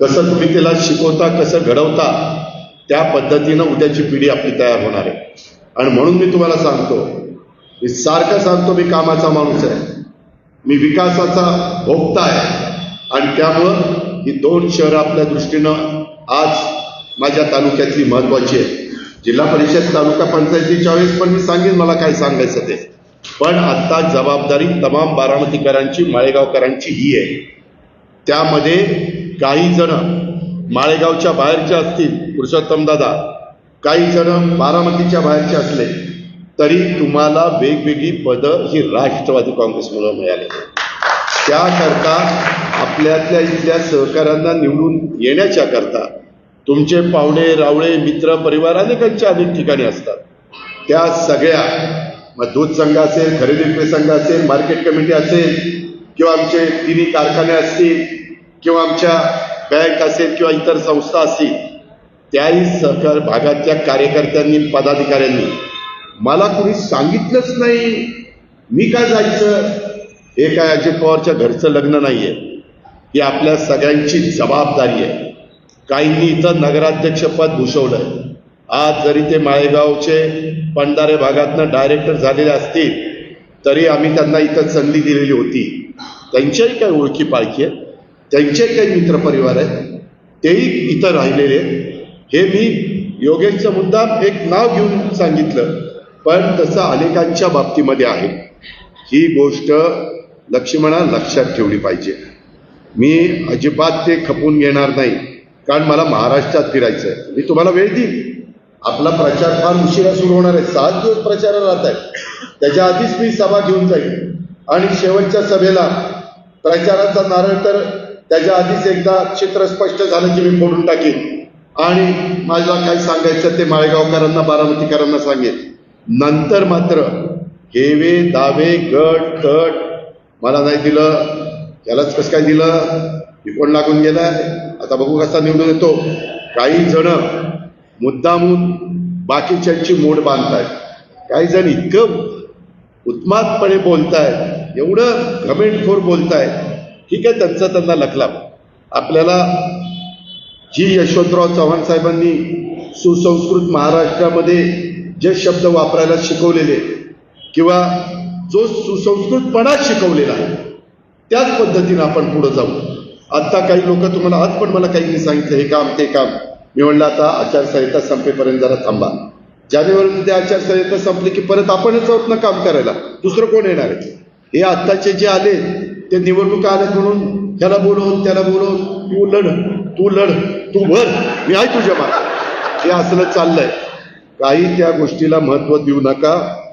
कसं तुम्ही त्याला शिकवता कसं घडवता त्या पद्धतीनं उद्याची पिढी आपली तयार होणार आहे. आणि म्हणून मी तुम्हाला सांगतो मी सारखं सांगतो मी कामाचा माणूस आहे. मी विकासाचा भोगता आहे. आणि त्यामुळं ही दोन शहरं आपल्या दृष्टीनं आज माझ्या तालुक्यातली महत्वाची आहे जिल्हा परिषद तालुका पंचायतीच्या वेळेस पण मी सांगेन मला काय सांगायचं ते. पण आत्ता जबाबदारी तमाम बारामतीकरांची माळेगावकरांची ही आहे. त्यामध्ये काही जण माळेगावच्या बाहेरचे असतील पुरुषोत्तम दादा. काही जण बारामतीच्या बाहेरचे असले तरी तुम्हाला वेगवेगळी पदं ही राष्ट्रवादी काँग्रेसमुळे मिळाली. त्याकरता आपल्यातल्या इथल्या सहकाऱ्यांना निवडून येण्याच्या करता तुमचे पाहुणे रावळे मित्र परिवार अनेकांच्या अनेक ठिकाणी असतात. त्या सगळ्या मग दूध संघ असेल खरेदी विक्री संघ असेल मार्केट कमिटी असेल किंवा आमचे तिन्ही कारखाने असतील किंवा आमच्या बँक असेल किंवा इतर संस्था असतील त्याही सहकार भागातल्या कार्यकर्त्यांनी पदाधिकाऱ्यांनी मला कुणी सांगितलंच नाही मी काय जायचं? हे काय अजित पवारच्या घरचं लग्न नाही आहे ही आपल्या सगळ्यांची जबाबदारी आहे. काहींनी इथं नगराध्यक्षपद भूषवलंय. आज जरी ते माळेगावचे पंढारे भागातनं डायरेक्टर झालेले असतील तरी आम्ही त्यांना इथं संधी दिलेली होती. त्यांच्याही काय ओळखी पाळखी आहे त्यांचे काही मित्रपरिवार आहेत तेही इथं राहिलेले आहेत. हे मी योगेशचा मुद्दा एक नाव घेऊन सांगितलं पण तसं अनेकांच्या बाबतीमध्ये आहे. ही गोष्ट लक्ष्मणा लक्षात ठेवली पाहिजे. मी अजिबात ते खपून घेणार नाही कारण मला महाराष्ट्रात फिरायचं आहे मी तुम्हाला वेळ देईन. आपला प्रचार फार उशिरा सुरू होणार आहे. सात दिवस प्रचार राहत आहे. त्याच्या आधीच मी सभा घेऊन जाईल आणि शेवटच्या सभेला प्रचाराचा नारळ तर त्याच्या आधीच एकदा चित्र स्पष्ट झालं की मी फोडून टाकेन. आणि मला काय सांगायचं ते माळेगावकरांना बारामतीकरांना सांगेन. नंतर मात्र हेवे दावे गट तट मला नाही दिलं. त्यालाच कसं काय दिलं? विकोण लागून गेलाय? आता बघू कसा निवडून येतो. काही जण मुद्दामून बाकीच्यांची मोड बांधतायत. काही जण इतकं उत्मादपणे बोलतायत. एवढं घमेंटखोर बोलतायत. ठीक आहे त्यांचा त्यांना लखला आपल्याला जी यशवंतराव चव्हाण साहेबांनी सुसंस्कृत महाराष्ट्रामध्ये जे शब्द वापरायला शिकवलेले किंवा जो सुसंस्कृतपणा शिकवलेला आहे त्याच पद्धतीनं आपण पुढे जाऊ. आत्ता काही लोक तुम्हाला आज पण मला काहींनी सांगितलं हे काम ते काम. मी म्हणलं आता आचारसंहिता संपेपर्यंत जरा थांबा. जानेवारीमध्ये आचारसंहिता संपली की परत आपणच आहोत ना काम करायला. दुसरं कोण येणार आहे? हे आत्ताचे जे आले ते निवडणुका आल्यात म्हणून त्याला बोलवून त्याला बोलवून तू लढ तू लढ तू भर मी आहे तुझ्या मागे. हे असलं चाललंय. काही त्या गोष्टीला महत्त्व देऊ नका.